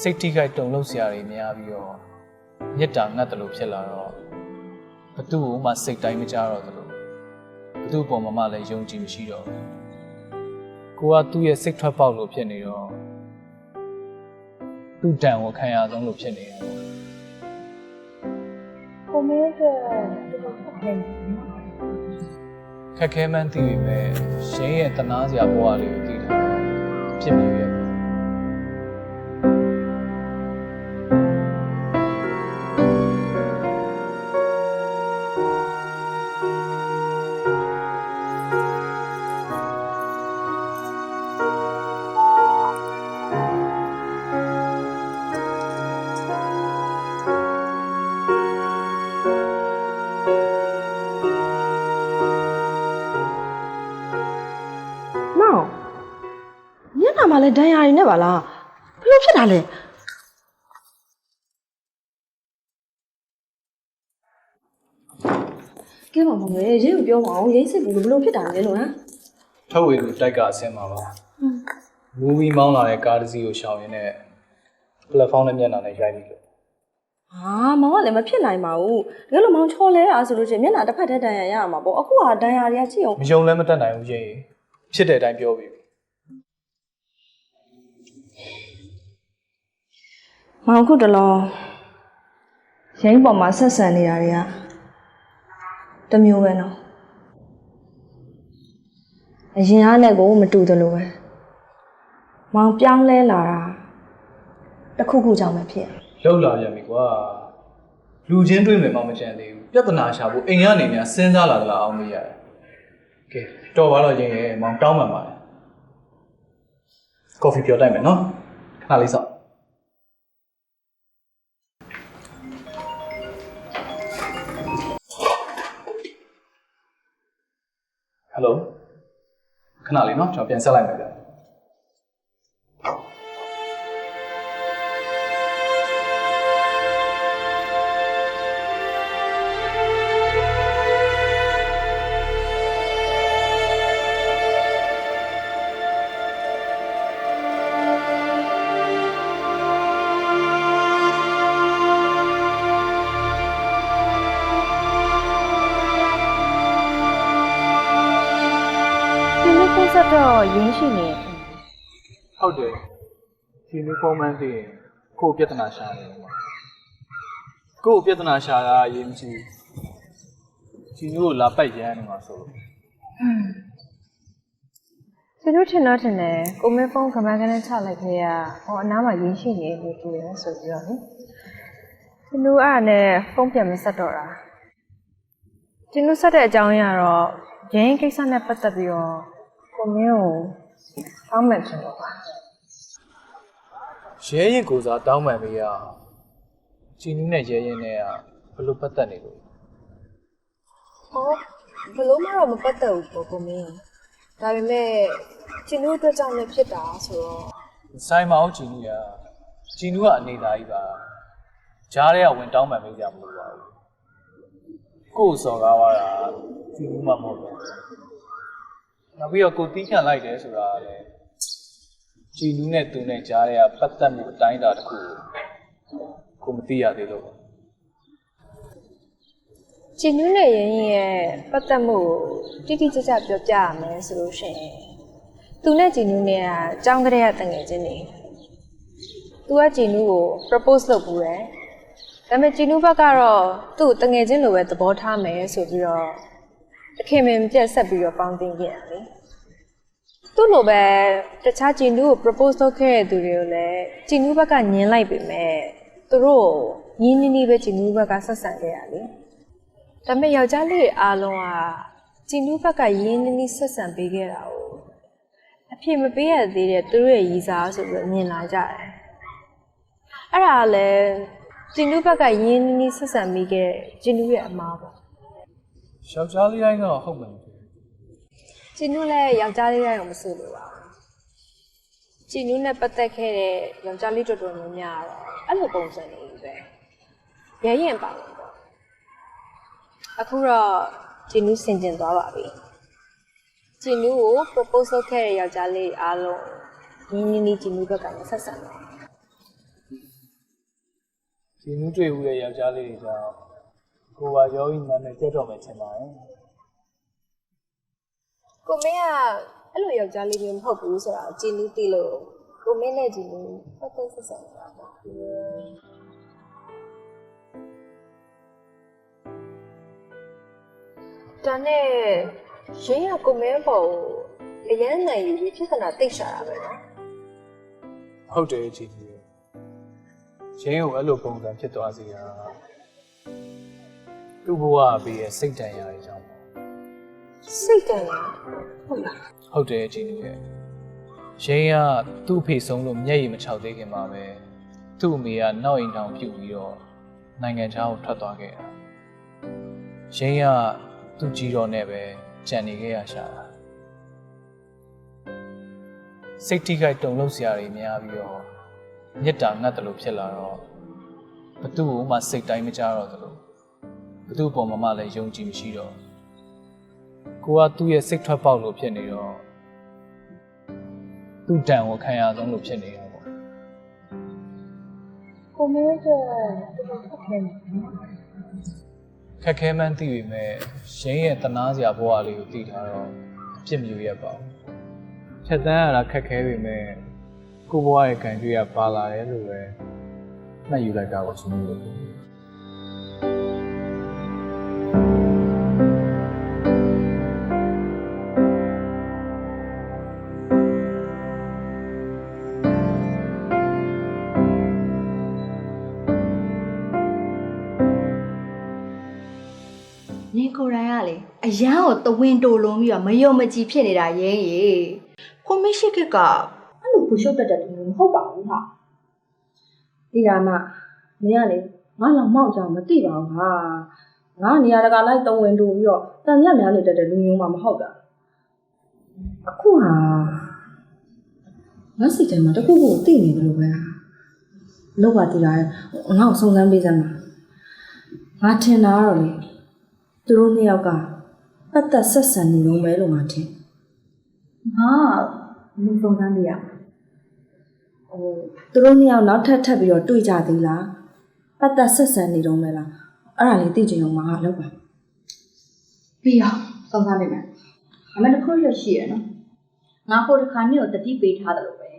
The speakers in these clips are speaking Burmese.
စိတ်ထိခိုက်တုန်လှုပ်စရာတွေများပြီးတော့မြစ်တာငတ်တယ်လို့ဖြစ်လာတော့ဘသူ့ကိုမှစိတ်တိုင်းမကြတော့တယ်လို့ဘသူ့ပုံမှာမှလည်းယုံကြည်မရှိတော့ဘူးကိုကသူ့ရဲ့စိတ်ထွက်ပေါက်လို့ဖြစ်နေတော့သူ့တန်ကိုခံရဆုံးလို့ဖြစ်နေတယ်ကိုမင်းကဒီလိုဆက်နေခက်ခဲမှန်းသိပေမဲ့ရှင်းရဲ့တနာစရာဘဝလေးကိုသိတာဖြစ်နေ ဒဏ်ရာတွေနဲ့ပါလားဘယ်လိုဖြစ်တာလဲကဲပါမောင်ရေရေးကိုပြောမအောင်ရိမ့်စစ်ဘူးဘယ်လိုဖြစ်တာလဲလို့ဟမ်ထုတ်ဝေသူတိုက်ကအဆင်းမှာပါမူဗီမောင်းလာတဲ့ကားတစ်စီးကိုရှောင်ရင်းနဲ့ platform နဲ့မျက်နှာနဲ့ရိုက်ပြီးလို့ဟာမောင်ကလည်းမဖြစ်နိုင်ပါဘူးတကယ်လို့မောင်ချော်လဲတာဆိုလို့ချင်းမျက်နှာတစ်ဖက်တည်းဒဏ်ရာရရမှာပေါ့အခုကဒဏ်ရာတွေကကြည့်အောင်မယုံလည်းမတတ်နိုင်ဘူးရေးဖြစ်တဲ့အတိုင်းပြောပြီးပြီ မောင်ခုတလောရိမ့်ပေါ်မှာဆက်ဆံနေတာတွေကတစ်မျိုးပဲနော်အရင်အားနဲ့ကိုမတူသလိုပဲမောင်ပြောင်းလဲလာတာတစ်ခုခုကြောင့်ပဲဖြစ်လောက်လာပြန်ပြီကွာလူချင်းတွေ့မယ်မှမချင်သေးဘူးပြဿနာရှာဖို့အိမ်ကနေများစဉ်းစားလာသလားအောင်မရတယ်ကဲတော်ပါတော့ရင်ရဲ့မောင်တောင်းပန်ပါတယ်ကော်ဖီပြောတိုက်မယ်နော်ခဏလေးစောင့် ဟယ်လိုခဏလေးနော်ကျွန်တော်ပြန်ဆက်လိုက်မယ်ဗျ ရင်းရှိနေတယ်ဟုတ်တယ်ဒီလိုပုံမှန်သိရင်ကိုယ့်ပြဿနာရှာနေတယ်ပေါ့ကိုယ့်ပြဿနာရှာတာအရေးမကြီးဘူးဒီလိုလာပိုက်ရမ်းနေမှာဆိုလို့သူတို့ထင်တော့ထင်တယ်ကိုမဲဖုန်းကမန်းကနေချလိုက်ခဲ့ရဟောအနားမှာရင်းရှိနေလို့တွေ့ရဆိုပြီးတော့လေသူတို့အဲ့ဒါနဲ့ဖုန်းပြန်မဆက်တော့တာသူတို့ဆက်တဲ့အကြောင်းအရာတော့ရင်းကိစ္စနဲ့ပတ်သက်ပြီးတော့ကို မင်းကိုတောင်းပန်ချင်တော့ပါရဲရင်ကိုစားတောင်းပန်ပေးရဂျီနူးနဲ့ရဲရင်နဲ့ကဘလို့ပတ်သက်နေလို့ဟောဘလို့မှတော့မပတ်သက်ဘူးပေါ့ကိုမင်းဒါပေမဲ့ဂျီနူးအတွက်ကြောင့်လည်းဖြစ်တာဆိုတော့ဆိုင်မအောင်ဂျီနူးကဂျီနူးကအနေသားကြီးပါကြားထဲကဝင်တောင်းပန်ပေးကြမလို့ပါဘူးကို့စော်ကားသွားတာဂျီနူးမှမဟုတ်ဘူး နောက်ပြီးတော့ကိုတီးခံလိုက်တယ်ဆိုတာကလည်းជីနူးနဲ့သူနဲ့ကြားထဲကပတ်သက်မှုအတိုင်းအတာတစ်ခုကိုကိုမသိရသေးလို့ပါကျင်ညွန်းနဲ့ရင်းရဲ့ပတ်သက်မှုကိုတိတိကျကျပြောပြရမယ်ဆိုလို့ရှိရင်သူနဲ့ကျင်ညွန်းနဲ့ကအကြောင်းကလေးကတငယ်ချင်းနေသူကကျင်ညွန်းကို propose လုပ်ပူတယ်ဒါပေမဲ့ကျင်ညွန်းဘက်ကတော့သူ့ကိုတငယ်ချင်းလိုပဲသဘောထားမယ်ဆိုပြီးတော့ အခင်မင်ပြတ်ဆက်ပြီးတော့ပေါင်းတင်ခဲ့ရလေသူ့လိုပဲတခြားကျင်ညွန်းကို propose လုပ်ခဲ့တဲ့သူတွေကိုလည်းကျင်ညွန်းဘက်ကညင်လိုက်ပေမဲ့သူတို့ကိုညင်းနီးနီးပဲကျင်ညွန်းဘက်ကဆက်ဆံခဲ့ရလေဒါပေမဲ့ယောက်ျားလေးတွေအားလုံးကကျင်နူးဘက်ကရင်းနှီးနှီးဆက်ဆံပေးခဲ့တာကိုအဖြစ်မပေးရသေးတဲ့သူတို့ရဲ့ရည်စားဆိုပြီးတော့မြင်လာကြတယ်။အဲ့ဒါကလည်းကျင်နူးဘက်ကရင်းနှီးနှီးဆက်ဆံမိခဲ့တဲ့ကျင်နူးရဲ့အမားပေါ့ ယောက်ျားလေးတိုင်းကတော့ဟုတ်မှန်တယ်။ကျင်နူးလည်းယောက်ျားလေးတိုင်းကိုမဆိုလို့ပါဘူး။ကျင်နူးနဲ့ပတ်သက်ခဲ့တဲ့ယောက်ျားလေးတော်တော်များများကတော့အဲ့လိုပုံစံနေပဲ။ရဲရင်ပါလို့ပေါ့။အခုတော့ကျင်နူးဆင်ကျင်သွားပါပြီ။ဂျင်နူးကို propose လုပ်ခဲ့တဲ့ယောက်ျားလေးအားလုံးရင်းနှီးနှီးဂျင်နူးဘက်ကလည်းဆက်ဆံတယ်ဒီနူးတွေ့ဦးတဲ့ယောက်ျားလေးတွေကြောင့် ကိုပါရောဤနာမည်ကြက်တော့မယ်ထင်ပါတယ်ကိုမင်းကအဲ့လိုယောက်ျားလေးမျိုးမဟုတ်ဘူးဆိုတာကိုဂျင်းနူးသိလို့ကိုမင်းနဲ့ဂျင်းနူးပတ်သက်ဆက်ဆံနေတာပေါ့ဒါနဲ့ရင်းရကိုမင်းပေါ်ကိုအရန်နိုင်ယူပြီးဖြစ်စနာတိတ်ရှာတာပဲနော်ဟုတ်တယ်ကြည့်ကြည့်ရင်းကိုအဲ့လိုပုံစံဖြစ်သွားစေတာ သူ့ဘဝပေးရဲ့စိတ်တန်ရာတွေကြောင့်ပေါ့စိတ်တန်ရဟုတ်လားဟုတ်တယ်ကြည့်နေရဲ့ရင်းကသူ့အဖေဆုံးလို့မျက်ရည်မချောက်သေးခင်မှာပဲသူ့အမေကနောက်အိမ်တောင်ပြုတ်ပြီးတော့နိုင်ငံခြားကိုထွက်သွားခဲ့တာရင်းကသူ့ကြီးတော်နဲ့ပဲကြံနေခဲ့ရရှာတာစိတ်ထိခိုက်တုန်လှုပ်စရာတွေများပြီးတော့မြစ်တာငတ်တယ်လို့ဖြစ်လာတော့ဘသူ့ကိုမှစိတ်တိုင်းမကြတော့သလို ဘသူ့ပုံမှာမှလည်းယုံကြည်မရှိတော့ကိုကသူ့ရဲ့စိတ်ထွက်ပေါက်လို့ဖြစ်နေတော့သူ့တန်ကိုခံရဆုံးလို့ဖြစ်နေတာပေါ့ကိုမင်းကတော်တော်ခက်ခဲနေခက်ခဲမှန်းသိပေမဲ့ရင်းရဲ့တနာစရာဘဝလေးကိုသိထားတော့အပြစ်မယူရပါဘူးဖြတ်တန်းရတာခက်ခဲပေမဲ့ကို့ဘဝရဲ့ကံကြွေးကပါလာတယ်လို့ပဲမှတ်ယူလိုက်တာပေါ့ရှင်လို့န ကိုယ်တိုင်ကလေအရန်ကိုတဝင်းတိုလုံးပြီးတော့မယုံမကြည်ဖြစ်နေတာရဲရေခွန်မရှိခက်ကအဲ့လိုပူရှုပ်တတ်တဲ့သူမျိုးမဟုတ်ပါဘူးဟာဒီကမှမင်းကလေငါလောက်မောက်ကြအောင်မသိပါဘူးဟာငါနေရာတကာလိုက်တုံးဝင်တူပြီးတော့တန်မြတ်များနေတတ်တဲ့လူမျိုးမှမဟုတ်တာအခုဟာငါစိတ်ထဲမှာတစ်ခုခုသိနေတယ်လို့ပဲလောက်ပါတည်လာရဲ့ငါ့ကိုစုံစမ်းပေးစမ်းပါငါထင်တာကတော့လေ သူတို့နှစ်ယောက်ကပတ်သက်ဆက်ဆံနေလုံးပဲလို့ငါထင်ငါလူစုံစမ်းနေရမှာဟိုသူတို့နှစ်ယောက်နောက်ထပ်ထပ်ပြီးတော့တွေ့ကြသေးလားပတ်သက်ဆက်ဆံနေတော့မဲလားအဲ့ဒါလေးသိချင်အောင်မဟာလောက်ပါပြီးအောင်စုံစမ်းနေမယ်အမေတစ်ခုရရှိရနော်ငါဟိုတစ်ခါမြို့ကိုတတိပေးထားတယ်လို့ပဲ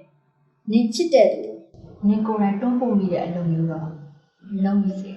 နင်ချစ်တဲ့သူနင်ကိုယ်တိုင်တွန်းပို့မိတဲ့အလုပ်မျိုးတော့လုံးမိစေတယ်